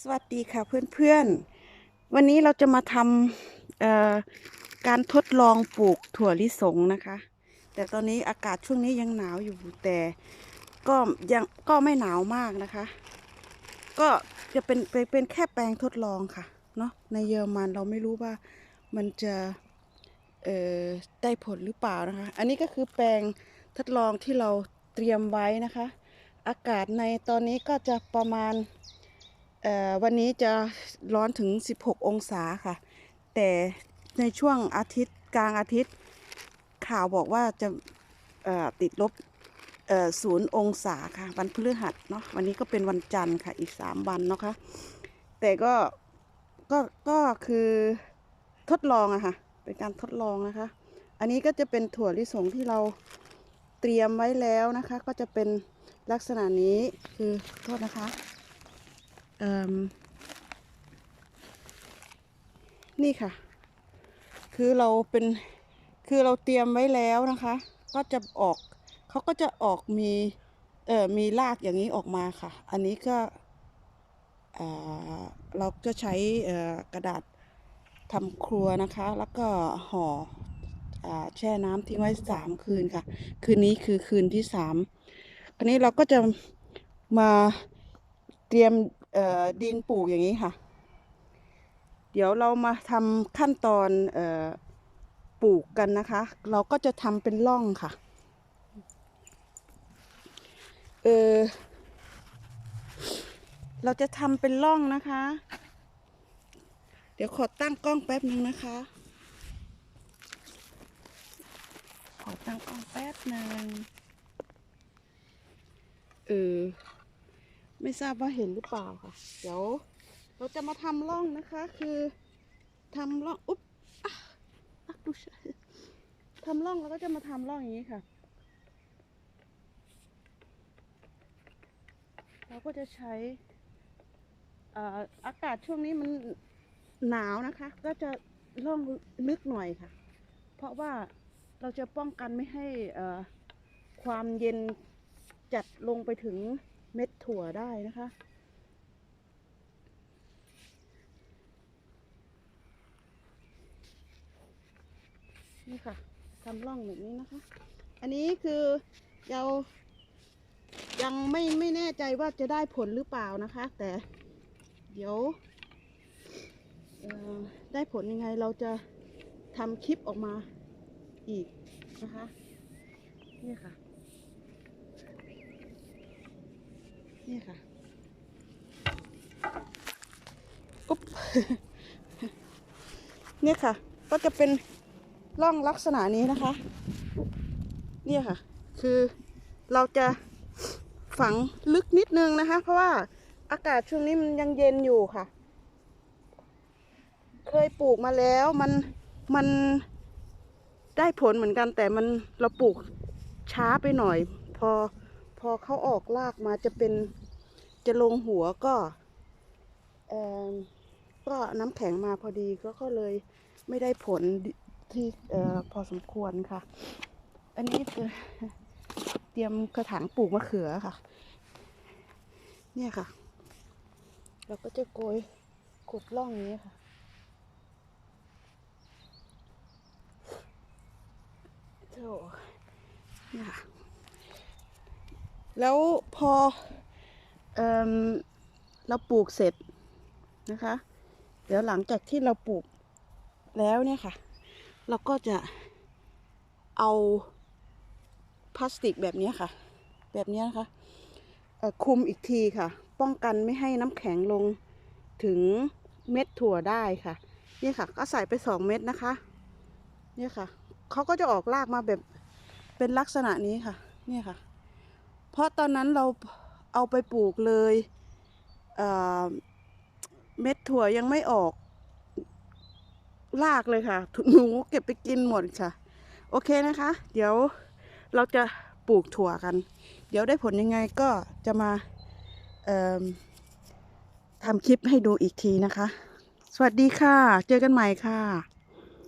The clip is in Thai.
สวัสดีค่ะเพื่อนๆ วันนี้เราจะมาทำการทดลองปลูกถั่วลิสงนะคะ แต่ตอนนี้อากาศช่วงนี้ยังหนาวอยู่แต่ก็ยังก็ไม่หนาวมากนะคะ ก็จะเป็นเป็นปนแค่แปลงทดลองค่ะเนาะในเยอรมันเราไม่รู้ว่ามันจะได้ผลหรือเปล่านะคะ อันนี้ก็คือแปลงทดลองที่เราเตรียมไว้นะคะ อากาศในตอนนี้ก็จะประมาณ วันนี้จะร้อนถึง 16 องศาค่ะ แต่ในช่วงอาทิตย์กลางอาทิตย์ข่าวบอกว่าจะติดลบเอ่อศูนย์องศาค่ะ วันพฤหัสเนาะวันนี้ก็เป็นวันจันทร์ค่ะอีก 3 วันเนาะคะแต่ก็ก็ก็คือทดลองอะค่ะ เป็นการทดลองนะคะ อันนี้ก็จะเป็นถั่วลิสงที่เราเตรียมไว้แล้วนะคะ ก็จะเป็นลักษณะนี้คือโทษนะคะ นี่ค่ะ คือเราเป็นคือเราเตรียมไว้แล้วนะคะ ก็จะออกเขาก็จะออกมีเอ่อมีรากอย่างนี้ออกมาค่ะ อันนี้ก็เราก็ใช้กระดาษทำครัวนะคะ แล้วก็ห่ออ่าแช่น้ำทิ้งไว้สามคืนค่ะ คืนนี้คือคืนที่สามอันนี้เราก็จะมาเตรียม ดินปลูกอย่างนี้ค่ะ เดี๋ยวเรามาทำขั้นตอนออปลูกกันนะคะ เราก็จะทำเป็นร่องค่ะเออเราจะทำเป็นร่องนะคะ เดี๋ยวขอตั้งกล้องแป๊บนึงนะคะ ขอตั้งกล้องแป๊บหนึ่งเออ ไม่ทราบว่าเห็นหรือเปล่าค่ะ เดี๋ยวเราจะมาทำร่องนะคะ คือทำร่องอุ๊บอะดูทำร่องเราก็จะมาทำร่องอย่างนี้ค่ะ เราก็จะใช้อากาศช่วงนี้มันหนาวนะคะ ก็จะร่องลึกหน่อยค่ะ เพราะว่าเราจะป้องกันไม่ให้ความเย็นจัดลงไปถึง เม็ดถั่วได้นะคะ นี่ค่ะทำร่องแบบนี้นะคะ อันนี้คือเรายังไม่ไม่แน่ใจว่าจะได้ผลหรือเปล่านะคะ แต่เดี๋ยวได้ผลยังไงเราจะทำคลิปออกมาอีกนะคะ นี่ค่ะ นี่ค่ะ อุ๊บ เนี่ยค่ะ ก็จะเป็นร่องลักษณะนี้นะคะ เนี่ยค่ะ คือเราจะฝังลึกนิดนึงนะคะ เพราะว่าอากาศช่วงนี้มันยังเย็นอยู่ค่ะ เคยปลูกมาแล้วมันมันได้ผลเหมือนกันแต่มันเราปลูกช้าไปหน่อย พอ อเขาออกรากมาจะเป็นจะลงหัวก็เออก็น้ำแข็งมาพอดีก็ก็เลยไม่ได้ผลที่อพอสมควรค่ะ อันนี้เตรียมกระถางปลูกมะเขือค่ะ เนี่ยค่ะ เราก็จะโกยขุดร่องนี้ค่ะโธ่เนี่ยค่ะ แล้วพอเอเราปลูกเสร็จนะคะ เดี๋ยวหลังจากที่เราปลูกแล้วเนี่ยค่ะ เราก็จะเอาพลาสติกแบบนี้ค่ะ แบบนี้นะคะคุมอีกทีค่ะ ป้องกันไม่ให้น้ำแข็งลงถึงเม็ดถั่วได้ค่ะนี่ค่ะ ก็ใส่ไปสองเม็ดนะคะเนี่ยค่ะเขาก็จะออกรากมาแบบเป็นลักษณะนี้ค่ะ เนี่ยค่ะ เพราะตอนนั้นเราเอาไปปลูกเลยเเม็ดถั่วยังไม่ออกรากเลยค่ะหนูเก็บไปกินหมดค่ะ โอเคนะคะ เดี๋ยวเราจะปลูกถั่วกัน เดี๋ยวได้ผลยังไงก็จะมาทำคลิปให้ดูอีกทีนะคะ สวัสดีค่ะ เจอกันใหม่ค่ะ